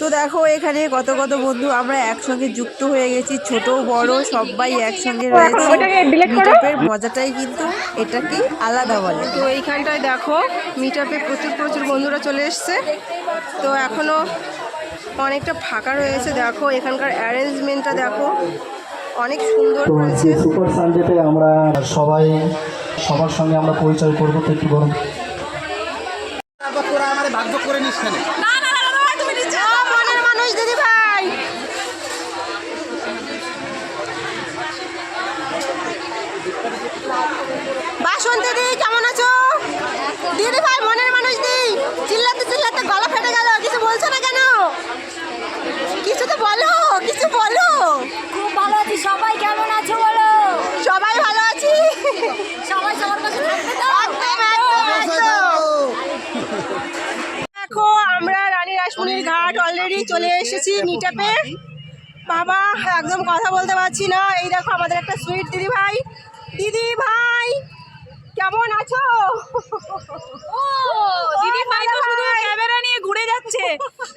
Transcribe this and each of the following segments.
তো দেখো এখানে কত কত বন্ধু আমরা একসঙ্গে যুক্ত হয়ে গেছি। ছোট বড় সবাই একসঙ্গে রয়েছে। মিটআপের মজাটাই কিন্তু এটাকেই আলাদা বলে। তো এইখানটায় দেখো মিটআপে প্রচুর প্রচুর বন্ধুরা চলে এসছে। তো এখনও অনেকটা ফাঁকা রয়েছে। দেখো এখানকার অ্যারেঞ্জমেন্টটা দেখো অনেক সুন্দর আজকে সুপার সানডেতে আমরা সবাই সবার সঙ্গে আমরা পরিচয় করব তো একটু তারপর তোরা আমার ভাগ্য করে নিস রানী ঘাট অলরেডি চলে এসেছি মিটাপে বাবা একদম কথা বলতে পারছি না। এই দেখো আমাদের একটা সুইট দিদি ভাই। দিদি ভাই কেমন আছো? দিদি ভাই তো শুধু ক্যামেরা নিয়ে ঘুরে যাচ্ছে।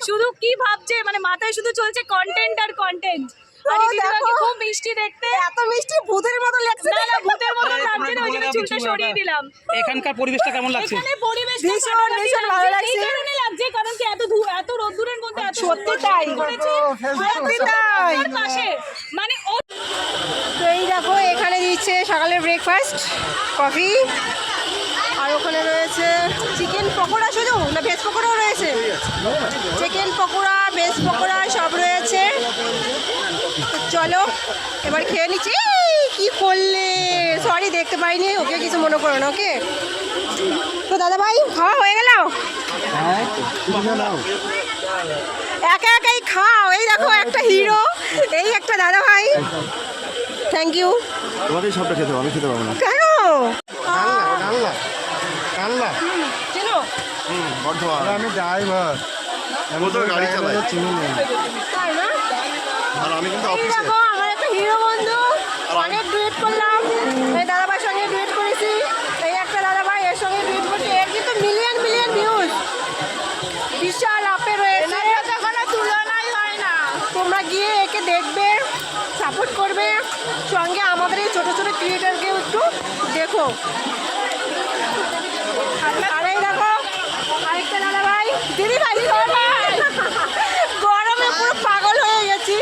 শুধু কি ভাবছে? মানে মাথায় শুধু চলছে কন্টেন্ট আর কন্টেন্ট খুব মিষ্টি দেখতে। এত মিষ্টি ভূতের মতো লাগছে না না ভূতের মতো লাগছে না ওই জন্য চুলটা সরিয়ে দিলাম। এখানকার পরিবেশটা কেমন লাগছে? এখানে পরিবেশ ভীষণ, ভীষণ ভালো লাগছে কারণ কি এত ধু- এত রোদ্দুরের মধ্যে এত সত্যি তাই। সত্যি তাই। মানে তো এই দেখো এখানে দিচ্ছে সকালের ব্রেকফাস্ট কফি আর ওখানে রয়েছে চিকেন পকোড়া শুধু? না ভেজ পকোড়াও রয়েছে? চিকেন পকোড়া ভেজ পকোড়া সব রয়েছে। তো চলো এবার খেয়ে নিচ্ছি। কি করলে? সরি দেখতে পাইনি। ওকে কিছু মনে করো না ওকে? তো দাদা ভাই খাওয়া হয়ে গেল? একা একাই খাও। এই দেখো একটা হিরো এই একটা দাদা ভাই থ্যাংক ইউ তোমাদের সবটা খেতে আমি খেতে পারব না। কেন? কানলা কানলা চেনো বর্ধমান। আমি ড্রাইভার আমি তো গাড়ি চালাই চিনি না। আর আমি কিন্তু এই অফিসে দেখো আমার একটা হিরো বন্ধু অনেক ডুয়েট করলাম এই দাদা ভাইয়ের সঙ্গে ডুয়েট করেছি এই একটা দাদা ভাই এর সঙ্গে ডুয়েট করছে এর কিন্তু মিলিয়ন মিলিয়ন ভিউজ বিশাল আপে রয়েছে কোনো তুলনাই হয় না তোমরা গিয়ে একে দেখবে সাপোর্ট করবে। সঙ্গে আমাদের এই ছোটো ছোটো ক্রিয়েটারকেও একটু দেখো। আর এই দেখো আরেকটা দাদা ভাই দিদি ভাই। গরমে পুরো পাগল হয়ে গেছি।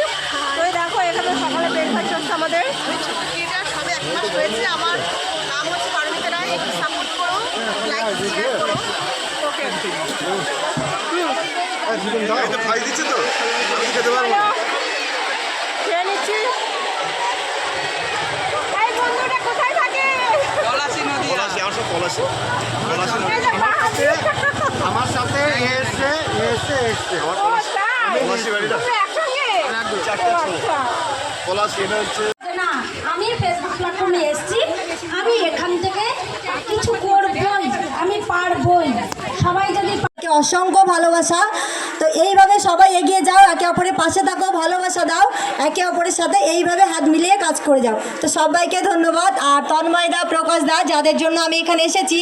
ওই দেখো এখানে সকালে ব্রেকফাস্ট হচ্ছে আমাদের। সবে এক মাস হয়েছে আমার নাম হচ্ছে পারমিতা রায় একটু সাপোর্ট করো লাইক শেয়ার করো। ওকে খাই দিচ্ছে তো। খেতে পারব না। খেয়ে নিচ্ছি। আমার পলাশি। পলাশি সাথে এসে এসে এসছে পলাশি। বাড়িটা? চারটে। আচ্ছা। পলাশি এটা হচ্ছে না আমি ফেসবুক প্ল্যাটফর্মে এসেছি। আমি এখান থেকে কিছু করবই আমি পারবই। সবাই অসংখ্য ভালোবাসা। তো এইভাবে সবাই এগিয়ে যাও, একে অপরের পাশে থাকো, ভালোবাসা দাও, একে অপরের সাথে এইভাবে হাত মিলিয়ে কাজ করে যাও। তো সবাইকে ধন্যবাদ। আর তন্ময় দা, প্রকাশ দা, যাদের জন্য আমি এখানে এসেছি,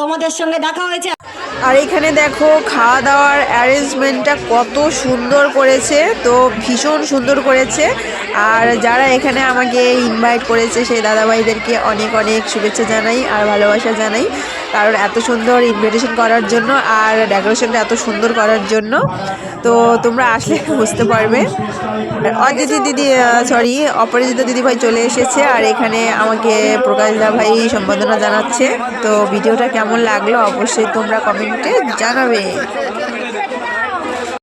তোমাদের সঙ্গে দেখা হয়েছে। আর এখানে দেখো খাওয়া দাওয়ার অ্যারেঞ্জমেন্টটা কত সুন্দর করেছে, তো ভীষণ সুন্দর করেছে। আর যারা এখানে আমাকে ইনভাইট করেছে, সেই দাদাভাইদেরকে অনেক অনেক শুভেচ্ছা জানাই আর ভালোবাসা জানাই। কারণ এত সুন্দর ইনভিটেশন করার জন্য আর ডেকোরেশনটা এত সুন্দর করার জন্য। তো তোমরা আসলে বুঝতে পারবে। অজিত দিদি সরি অপরাজিতা দিদি ভাই চলে এসেছে আর এখানে আমাকে প্রকাশদা ভাই সম্বোধনা জানাচ্ছে। তো ভিডিওটা কেমন লাগল অবশ্যই তোমরা কমেন্টে জানাবে।